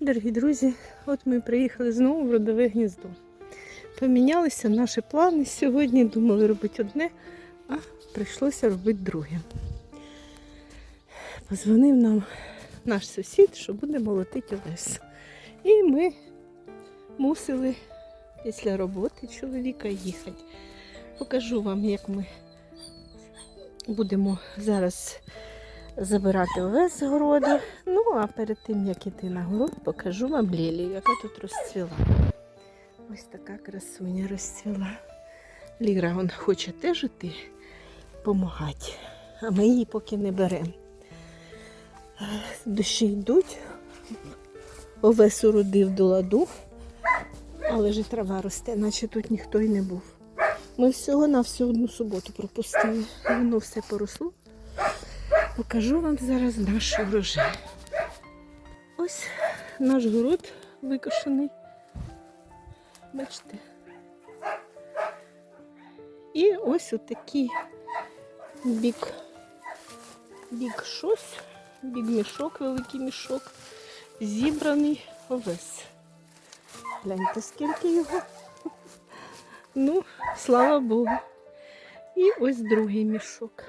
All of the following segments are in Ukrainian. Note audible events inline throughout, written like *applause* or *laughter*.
Дорогі друзі, от ми приїхали знову в родове гніздо. Помінялися наші плани сьогодні. Думали робити одне, а прийшлося робити друге. Позвонив нам наш сусід, що буде молотити овес. І ми мусили після роботи чоловіка їхати. Покажу вам, як ми будемо зараз забирати овес з городу. Ну, а перед тим, як іти на город, покажу вам лілію, яка тут розцвіла. Ось така красуня розцвіла. Ліра он хоче теж іти допомагати, а ми її поки не беремо. Дощі йдуть, овес уродив до ладу, але ж трава росте, наче тут ніхто й не був. Ми всього на всю одну суботу пропустили. Воно все поросло. Покажу вам зараз наш урожай. Ось наш город викошений. Бачите. І ось отакий бік, бік щось, бік мішок, великий мішок, зібраний овес. Гляньте, скільки його. Ну, слава Богу. І ось другий мішок.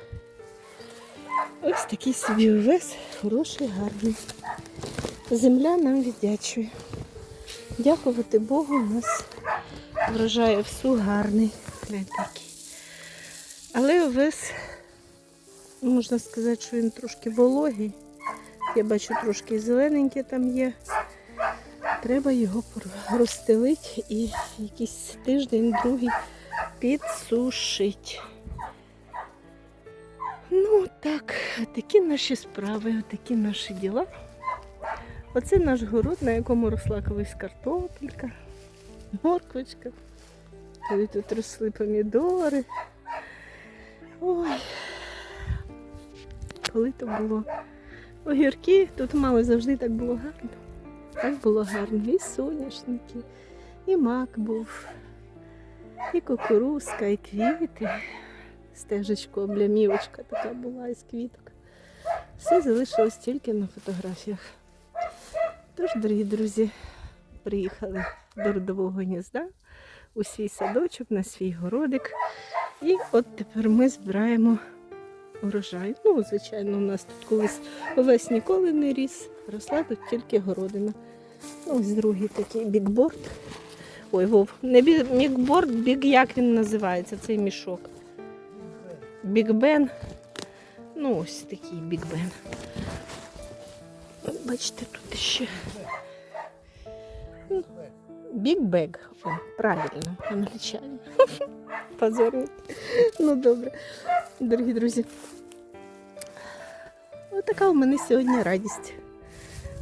Ось такий собі овес, хороший, гарний. Земля нам віддячує. Дякувати Богу, у нас врожає всю гарний. Який. Але овес, можна сказати, що він трошки вологий. Я бачу, трошки зелененьке там є. Треба його розстелити і якийсь тиждень, другий підсушити. Ну так, такі наші справи, такі наші діла. Оце наш город, на якому росла колись картопелька, морквочка. Коли тут росли помідори. Ой. Коли то було огірки, тут мало завжди так було гарно. Так було гарно. І соняшники, і мак був, і кукурузка, і квіти стежечку, облямівочка така була із квіток. Все залишилось тільки на фотографіях. Тож, дорогі друзі, приїхали до родового гнізда у свій садочок, на свій городик. І от тепер ми збираємо урожай. Ну, звичайно, у нас тут колись овес ніколи не ріс, росла тут тільки городина. Ну, Ось другий такий бікборд. Ой, Вов, не бікборд, біг, як він називається, цей мішок. Біг Бен. Ну, ось такий Біг Бен. Бачите, тут ще. Біг Бег. Правильно, англічані. *laughs* Позорник. Ну, добре. Дорогі друзі. Отака у мене сьогодні радість.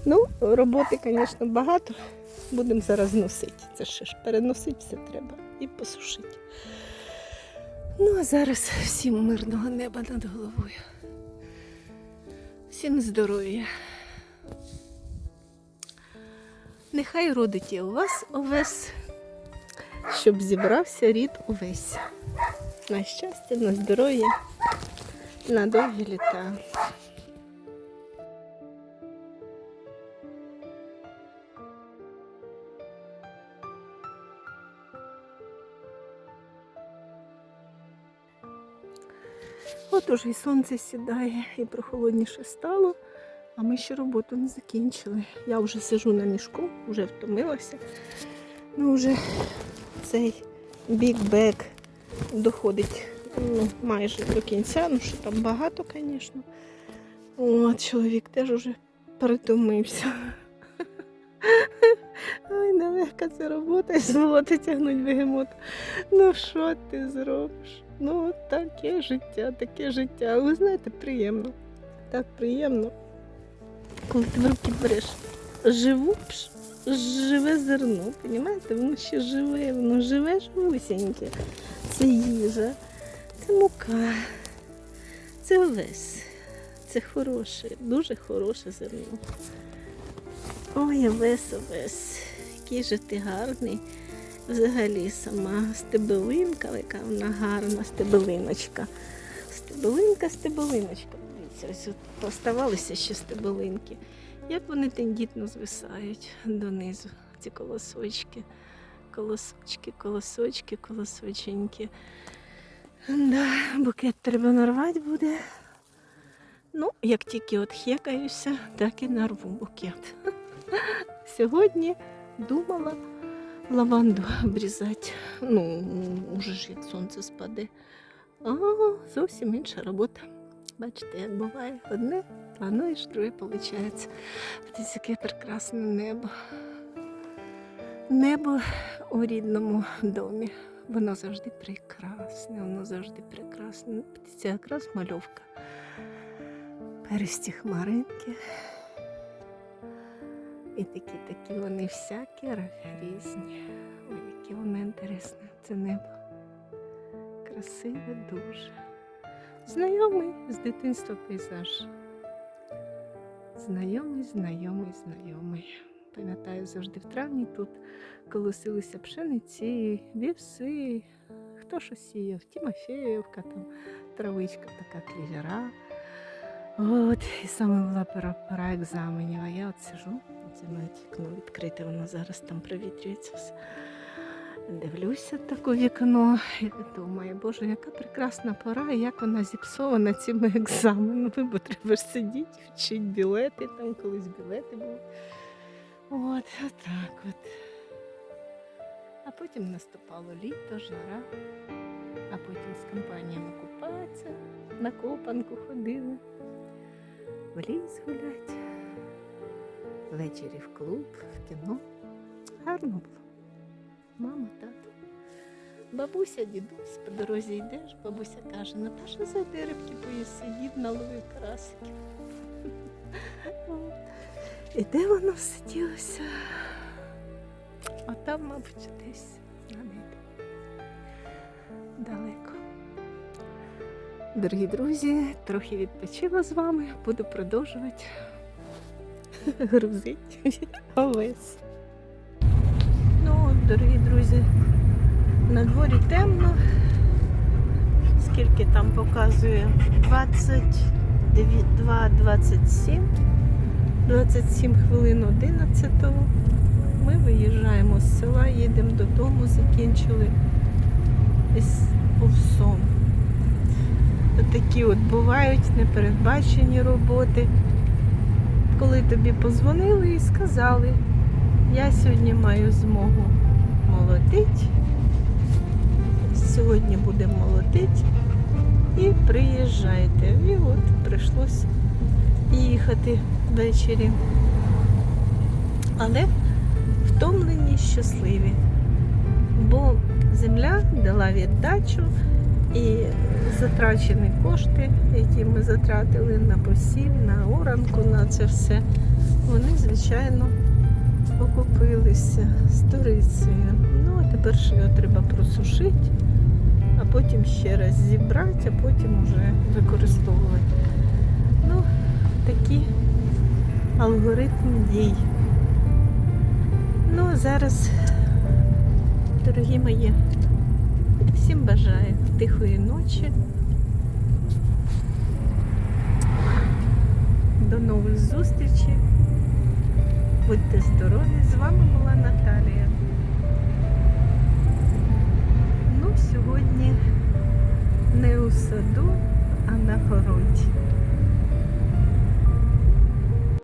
Ну, роботи, звісно, багато. Будемо зараз носити. Це ще ж переносити все треба і посушити. Ну, а зараз всім мирного неба над головою. Всім здоров'я. Нехай родить у вас овес, щоб зібрався рід увесь. На щастя, на здоров'я, на довгі літа. Уже і сонце сідає, і прохолодніше стало, а ми ще роботу не закінчили. Я вже сижу на мішку, вже втомилася. Ну, вже цей бік-бек доходить ну, майже до кінця, ну що там багато, звісно. От, чоловік теж уже притомився. Ой, нелегка ця робота і з болота тягнуть бегемот. Ну що ти зробиш? Ну, таке життя, таке життя. Ви знаєте, приємно. Так приємно. Коли ти в руки береш живу, живе зерно, розумієте? Воно ще живе, воно живе живусіньке. Це їжа, це мука, це овес. Це хороше, дуже хороше зерно. Ой, овес, овес, який же ти гарний. Взагалі сама стебелинка, яка вона гарна, стебелиночка. Стебелинка, стебелиночка. Дивіться, ось от поставалися ще стебелинки. Як вони тендітно звисають донизу, ці колосочки. Колосочки, колосочки, колосоченьки. Да, букет треба нарвати буде. Ну, як тільки от хекаюся, так і нарву букет. *laughs* Сьогодні думала лаванду обрізати. Ну, уже ж як сонце спаде. А зовсім інша робота. Бачите, як буває одне, плануєш, друге виходить. Подивіться, яке прекрасне небо. Небо у рідному домі. Воно завжди прекрасне, воно завжди прекрасне. Це якраз мальовка. Пересті хмаринки. І такі, такі вони всякі різні. Ой, яке воно інтересне. Це небо. Красиве дуже. Знайомий з дитинства пейзаж. Знайомий, знайомий, знайомий. Пам'ятаю, завжди в травні тут колосилися пшениці, вівси, хто що сіяв, Тімофеївка, там травичка така клівера. От, і саме була пора, пора екзаменів. А я от сижу, це навіть вікно відкрите, воно зараз там провітрюється все. Дивлюся так у вікно і думаю, боже, яка прекрасна пора, і як вона зіпсована цими екзаменами, бо треба ж сидіти, вчити білети, там колись білети були. От, отак от. А потім наступало літо, жара, а потім з компаніями купатися, на копанку ходили, в ліс гулять, ввечері в клуб, в кіно. Гарно було. Мама, тато. Бабуся, дідусь, по дорозі йдеш, бабуся каже, Наташа, зайди рибки поїси, дід наловив карасиків. І де воно все ділося? А там, мабуть, десь на небі. Далеко. Дорогі друзі, трохи відпочила з вами, буду продовжувати *laughs* грузити овес. Ну, дорогі друзі, на дворі темно. Скільки там показує? 22, 27. 27 хвилин 11-го. Ми виїжджаємо з села, їдемо додому, закінчили із овсом. Такі от бувають непередбачені роботи. Коли тобі позвонили і сказали, я сьогодні маю змогу молотити, сьогодні будемо молотити і приїжджайте. І от прийшлося їхати ввечері. Але втомлені, щасливі. Бо земля дала віддачу і затрачені кошти, які ми затратили на посів, на оранку, на це все, вони, звичайно, окупилися з сторицею. Ну, а тепер ще його треба просушити, а потім ще раз зібрати, а потім вже використовувати. Ну, такі алгоритм дій. Ну, а зараз, дорогі мої, всім бажаю тихої ночі. До нових зустрічей. Будьте здорові! З вами була Наталія. Ну, сьогодні не у саду, а на городі.